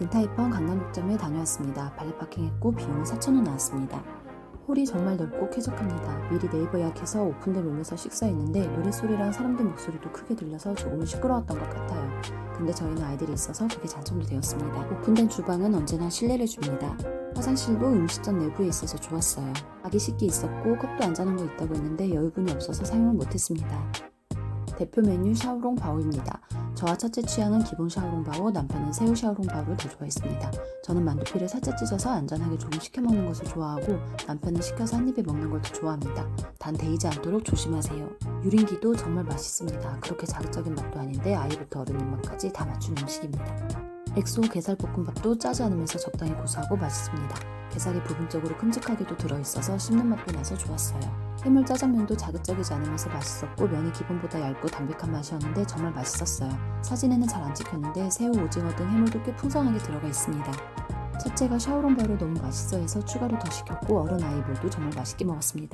딘타이펀 강남역점에 다녀왔습니다. 발레 파킹했고 비용은 4,000원 나왔습니다. 홀이 정말 넓고 쾌적합니다. 미리 네이버 예약해서 오픈된 룸에서 식사했는데 노랫소리랑 사람들 목소리도 크게 들려서 조금은 시끄러웠던 것 같아요. 근데 저희는 아이들이 있어서 그게 장점도 되었습니다. 오픈된 주방은 언제나 신뢰를 줍니다. 화장실도 음식점 내부에 있어서 좋았어요. 아기 식기 있었고 컵도 안전한 거 있다고 했는데 여유분이 없어서 사용을 못했습니다. 대표 메뉴 샤오롱 바오입니다. 저와 첫째 취향은 기본 샤오롱 바오, 남편은 새우 샤오롱 바오를 더 좋아했습니다. 저는 만두피를 살짝 찢어서 안전하게 조금 시켜 먹는 것을 좋아하고 남편은 시켜서 한 입에 먹는 걸 더 좋아합니다. 단 데이지 않도록 조심하세요. 유린기도 정말 맛있습니다. 그렇게 자극적인 맛도 아닌데 아이부터 어른 입맛까지 다 맞춘 음식입니다. 엑소 게살볶음밥도 짜지 않으면서 적당히 고소하고 맛있습니다. 게살이 부분적으로 큼직하게도 들어있어서 씹는 맛도 나서 좋았어요. 해물 짜장면도 자극적이지 않으면서 맛있었고 면이 기본보다 얇고 담백한 맛이었는데 정말 맛있었어요. 사진에는 잘 안 찍혔는데 새우, 오징어 등 해물도 꽤 풍성하게 들어가 있습니다. 첫째가 샤오롱바를 너무 맛있어 해서 추가로 더 시켰고 어른 아이 모두 정말 맛있게 먹었습니다.